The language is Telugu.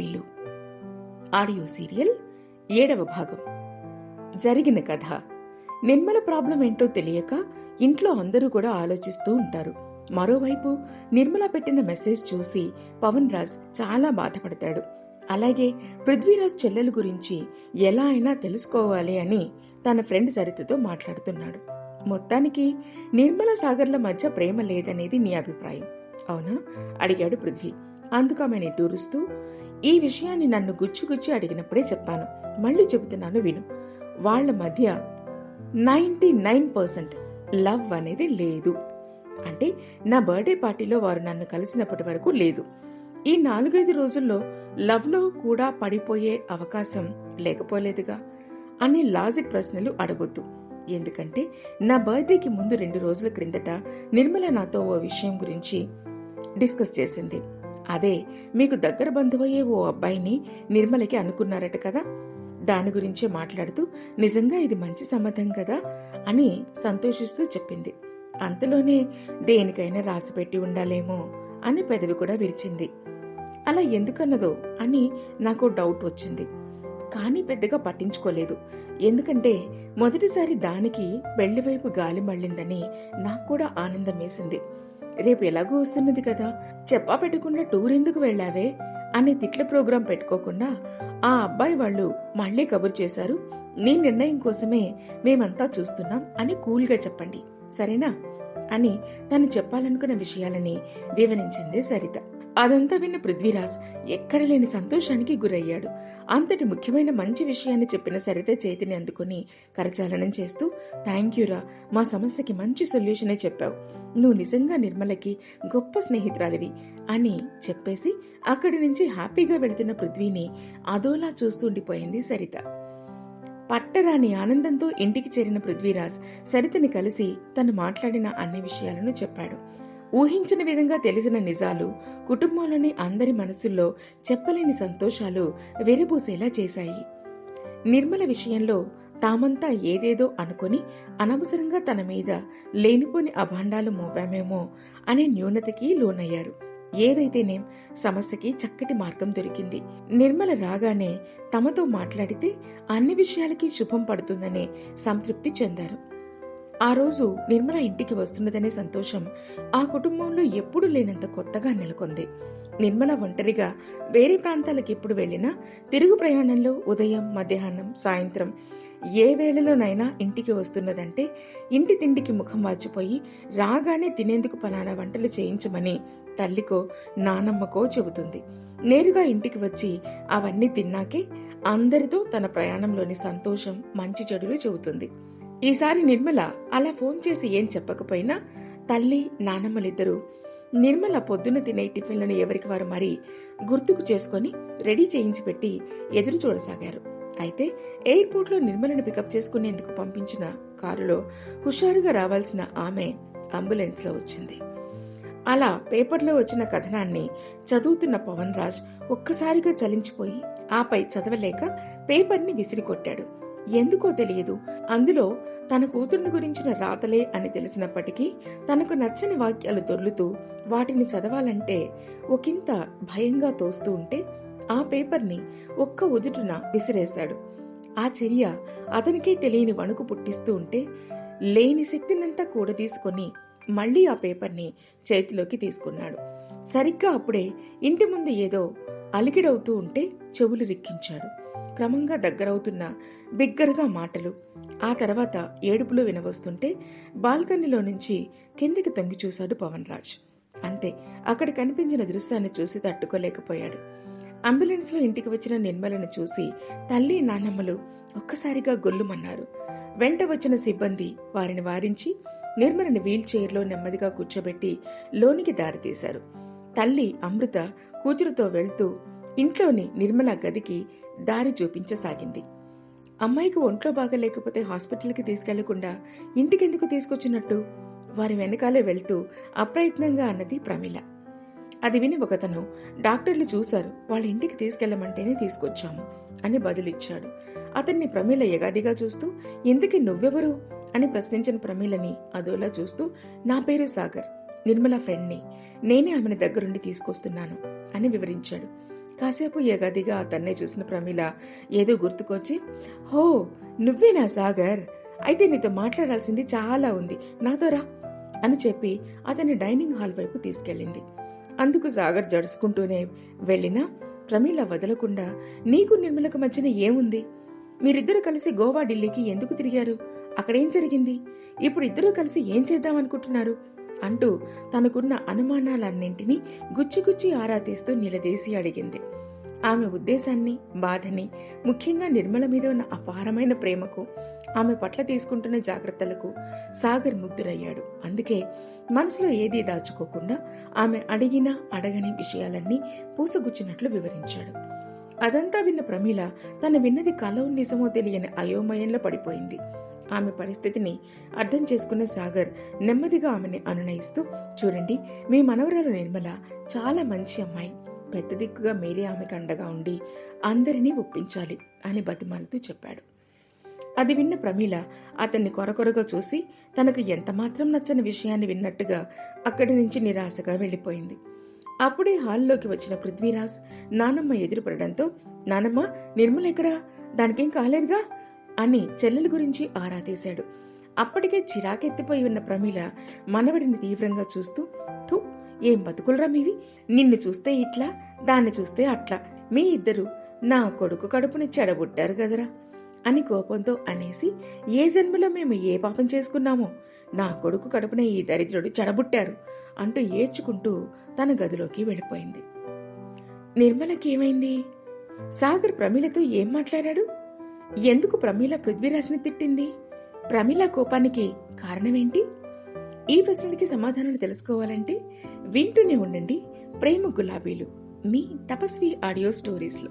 గులాబీలు ఆడియో సీరియల్ ఏడవ భాగం. జరిగిన కథ. నిర్మల ప్రాబ్లం ఏంటో తెలియక ఇంట్లో అందరూ కూడా ఆలోచిస్తూ ఉంటారు. మరోవైపు నిర్మల పెట్టిన మెసేజ్ చూసి పవన్ రాజ్ చాలా బాధపడతాడు. అలాగే పృథ్వీరాజ్ చెల్లెల గురించి ఎలా అయినా తెలుసుకోవాలి అని తన ఫ్రెండ్ సరితతో మాట్లాడుతున్నాడు. మొత్తానికి నిర్మల సాగర్ల మధ్య ప్రేమ లేదనేది నీ అభిప్రాయం. అవునా? అడిగాడు పృథ్వీ. అందుకు ఆమె నిట్టూరుస్తూ ఈ విషయాన్ని నన్ను గుచ్చుగుచ్చి అడిగినప్పుడే చెప్పాను. మళ్ళీ చెబుతున్నాను విను. వాళ్ళ మధ్య నైంటీ నైన్ పర్సెంట్ లవ్ అనేది లేదు. అంటే నా బర్త్డే పార్టీలో వారు నన్ను కలిసినప్పటి వరకు లేదు. ఈ నాలుగైదు రోజుల్లో లవ్లో కూడా పడిపోయే అవకాశం లేకపోలేదుగా అనే లాజిక్ ప్రశ్నలు అడగొద్దు. ఎందుకంటే నా బర్త్డేకి ముందు రెండు రోజుల క్రిందట నిర్మల నాతో ఓ విషయం గురించి డిస్కస్ చేసింది. అదే మీకు దగ్గర బంధువయ్యే ఓ అబ్బాయిని నిర్మలకి అనుకున్నారట కదా? దాని గురించే మాట్లాడుతూ నిజంగా ఇది మంచి సంబంధం కదా? అని సంతోషిస్తూ చెప్పింది. అంతలోనే దేనికైనా రాసిపెట్టి ఉండాలేమో అని పెదవి కూడా విరిచింది. అలా ఎందుకన్నదో అని నాకు డౌట్ వచ్చింది. కానీ పెద్దగా పట్టించుకోలేదు. ఎందుకంటే మొదటిసారి దానికి పెళ్ళి వైపు గాలి మళ్ళిందని నాకు కూడా ఆనందం వేసింది. రేపు ఎలాగో వస్తున్నది కదా. చెప్పా పెట్టకుండా టూర్ ఎందుకు వెళ్ళావే? అనే తిట్ల ప్రోగ్రాం పెట్టుకోకుండా ఆ అబ్బాయి వాళ్ళు మళ్ళీ కబురు చేశారు. నీ నిర్ణయం కోసమే మేమంతా చూస్తున్నాం అని కూల్గా చెప్పండి. సరేనా? అని తను చెప్పాలనుకున్న విషయాలని వివరించింది సరిత. అదంతా విన్న పృథ్వీరాజ్ ఎక్కడ లేని సంతోషానికి గురయ్యాడు. అంతటి ముఖ్యమైన మంచి విషయాన్ని చెప్పిన సరిత చేతిని అందుకుని కరచాలనం చేస్తూ థ్యాంక్ యూరా మా సమస్యకి మంచి సొల్యూషనే చెప్పావు. నువ్వు నిజంగా నిర్మలకి గొప్ప స్నేహితురాలివి అని చెప్పేసి అక్కడి నుంచి హ్యాపీగా వెళుతున్న పృథ్వీని అదోలా చూస్తుండిపోయింది సరిత. పట్టరాని ఆనందంతో ఇంటికి చేరిన పృథ్వీరాజ్ సరితని కలిసి తను మాట్లాడిన అన్ని విషయాలను చెప్పాడు. ఊహించిన విధంగా తెలిసిన నిజాలు కుటుంబంలోని అందరి మనసుల్లో చెప్పలేని సంతోషాలు వెరబూసేలా చేశాయి. నిర్మల విషయంలో తామంతా ఏదేదో అనుకుని అనవసరంగా తన మీద లేనిపోని అభాండాలు మోపామేమో అనే న్యూనతకి లోనయ్యారు. ఏదైతేనేం సమస్యకి చక్కటి మార్గం దొరికింది. నిర్మల రాగానే తమతో మాట్లాడితే అన్ని విషయాలకి శుభం పడుతుందనే సంతృప్తి చెందారు. ఆ రోజు నిర్మల ఇంటికి వస్తున్నదనే సంతోషం ఆ కుటుంబంలో ఎప్పుడూ లేనంత కొత్తగా నెలకొంది. నిర్మల ఒంటరిగా వేరే ప్రాంతాలకు ఎప్పుడు వెళ్ళినా తిరుగు ప్రయాణంలో ఉదయం మధ్యాహ్నం సాయంత్రం ఏ వేళలోనైనా ఇంటికి వస్తున్నదంటే ఇంటి తిండికి ముఖం వాచిపోయి రాగానే తినేందుకు పలానా వంటలు చేయించమని తల్లికో నానమ్మకో చెబుతుంది. నేరుగా ఇంటికి వచ్చి అవన్నీ తిన్నాకే అందరితో తన ప్రయాణంలోని సంతోషం మంచి చెడులు చెబుతుంది. ఈసారి నిర్మల అలా ఫోన్ చేసి ఏం చెప్పకపోయినా తల్లి నానమ్మలిద్దరూ నిర్మల పొద్దున తినే టిఫిన్లను ఎవరికి వారు మరీ గుర్తుకు చేసుకుని రెడీ చేయించి పెట్టి ఎదురు చూడసాగారు. అయితే ఎయిర్పోర్ట్లో నిర్మలను పికప్ చేసుకునేందుకు పంపించిన కారులో హుషారుగా రావాల్సిన ఆమె అంబులెన్స్లో వచ్చింది. అలా పేపర్లో వచ్చిన కథనాన్ని చదువుతున్న పవన్ రాజ్ ఒక్కసారిగా చలించిపోయి ఆపై చదవలేక పేపర్ని విసిరికొట్టాడు. ఎందుకో తెలియదు. అందులో తన కూతుర్ని గురించిన రాతలే అని తెలిసినప్పటికీ తనకు నచ్చని వాక్యాలు దొర్లుతూ వాటిని చదవాలంటే ఒకంత భయంగా తోస్తూ ఉంటే ఆ పేపర్ని ఒక్క ఉదుటున విసిరేశాడు. ఆ చర్య అతనికే తెలియని వణుకు పుట్టిస్తూ ఉంటే లేని శక్తినంతా కూడదీసుకొని మళ్ళీ ఆ పేపర్ని చేతిలోకి తీసుకున్నాడు. సరిగ్గా అప్పుడే ఇంటి ముందు ఏదో అలికిడవుతూ ఉంటే చెవులు రిక్కించాడు. క్రమంగా దగ్గరవుతున్న బిగ్గరగా మాటలు. ఆ తర్వాత ఏడుపులు వినవస్తుంటే బాల్కనీలో నుంచి కిందికి తొంగి చూశాడు పవన్ రాజ్ అంతే అక్కడ కనిపించిన దృశ్యాన్ని చూసి తట్టుకోలేకపోయాడు. అంబులెన్స్లో ఇంటికి వచ్చిన నిర్మలను చూసి తల్లి నాన్నమ్మలు ఒక్కసారిగా గొల్లుమన్నారు. వెంట వచ్చిన సిబ్బంది వారిని వారించి నిర్మలని వీల్ చైర్లో నెమ్మదిగా కూర్చోబెట్టి లోనికి దారితీశారు. తల్లి అమృత కూతురుతో వెళ్తూ ఇంట్లోని నిర్మల గదికి దారి చూపించసాగింది. అమ్మాయికి ఒంట్లో బాగలేకపోతే హాస్పిటల్కి తీసుకెళ్ళకుండా ఇంటికెందుకు తీసుకొచ్చినట్టు? వారి వెనకాలే వెళ్తూ అప్రయత్నంగా అన్నది ప్రమిళ అది విని ఒకతను డాక్టర్లు చూశారు వాళ్ళ ఇంటికి తీసుకెళ్ళమంటేనే తీసుకొచ్చాము అని బదులిచ్చాడు. అతన్ని ప్రమీల ఎగాదిగా చూస్తూ ఇందుకి నువ్వెవరు? అని ప్రశ్నించిన ప్రమీలని అదోలా చూస్తూ నా పేరు సాగర్ నిర్మల ఫ్రెండ్ని. నేనే ఆమెను దగ్గరుండి తీసుకొస్తున్నాను అని వివరించాడు. కాసేపు ఎగదిగా అతన్నే చూసిన ప్రమీల ఏదో గుర్తుకొచ్చి హో నువ్వేనా సాగర్? అయితే నీతో మాట్లాడాల్సింది చాలా ఉంది. నాతో రా అని చెప్పి అతన్ని డైనింగ్ హాల్ వైపు తీసుకెళ్ళింది. అందుకు సాగర్ జడుచుకుంటూనే వెళ్ళినా ప్రమీల వదలకుండా నీకు నిర్మలకు మధ్యన ఏముంది? మీరిద్దరూ కలిసి గోవా ఢిల్లీకి ఎందుకు తిరిగారు? అక్కడేం జరిగింది? ఇప్పుడు ఇద్దరూ కలిసి ఏం చేద్దామనుకుంటున్నారు? అంటూ తనకున్న అనుమానాలన్నింటినీ గుచ్చిగుచ్చి ఆరా తీస్తూ నిలదీసి అడిగింది. ఆమె ఉద్దేశాన్ని బాధని ముఖ్యంగా నిర్మల మీద ఉన్న అపారమైన ప్రేమకు ఆమె పట్ల తీసుకుంటున్న జాగ్రత్తలకు సాగర్ ముగ్ధురయ్యాడు. అందుకే మనసులో ఏదీ దాచుకోకుండా ఆమె అడిగినా అడగని విషయాలన్నీ పూసగుచ్చినట్లు వివరించాడు. అదంతా విన్న ప్రమీల తను విన్నది కలవు నిజమో తెలియని అయోమయంలో పడిపోయింది. ఆమె పరిస్థితిని అర్థం చేసుకున్న సాగర్ నెమ్మదిగా ఆమెని అనునయిస్తూ చూడండి మీ మనవరాలు నిర్మల చాలా మంచి అమ్మాయి. పెద్ద దిక్కుగా మేలే ఆమెకు అండగా ఉండి అందరినీ ఒప్పించాలి అని బతిమాలుతూ చెప్పాడు. అది విన్న ప్రమీల అతన్ని కొరకొరగా చూసి తనకు ఎంతమాత్రం నచ్చని విషయాన్ని విన్నట్టుగా అక్కడి నుంచి నిరాశగా వెళ్ళిపోయింది. అప్పుడే హాల్లోకి వచ్చిన పృథ్వీరాజ్ నానమ్మ ఎదురుపడడంతో నానమ్మ నిర్మల ఎక్కడా? దానికేం కాలేదుగా? అని చెల్లెల గురించి ఆరా తీశాడు. అప్పటికే చిరాకెత్తిపోయి ఉన్న ప్రమీల మనవడిని తీవ్రంగా చూస్తూ థూ ఏం బతుకులరా మీవి? నిన్ను చూస్తే ఇట్లా దాన్ని చూస్తే అట్లా. మీ ఇద్దరు నా కొడుకు కడుపుని చెడబుట్టారు కదరా అని కోపంతో అనేసి ఏ జన్మలో మేము ఏ పాపం చేసుకున్నామో? నా కొడుకు కడుపున ఈ దరిద్రుడు చెడబుట్టారు అంటూ ఏడ్చుకుంటూ తన గదిలోకి వెళ్ళిపోయింది. నిర్మలకి ఏమైంది సాగర్ ప్రమిలతో ఏం మాట్లాడాడు? ఎందుకు ప్రమీల పృథ్వీరాజ్ని తిట్టింది? ప్రమీల కోపానికి కారణమేంటి? ఈ ప్రశ్నలకి సమాధానాలు తెలుసుకోవాలంటే వింటూనే ఉండండి ప్రేమ గులాబీలు మీ తపస్వి ఆడియో స్టోరీస్లో.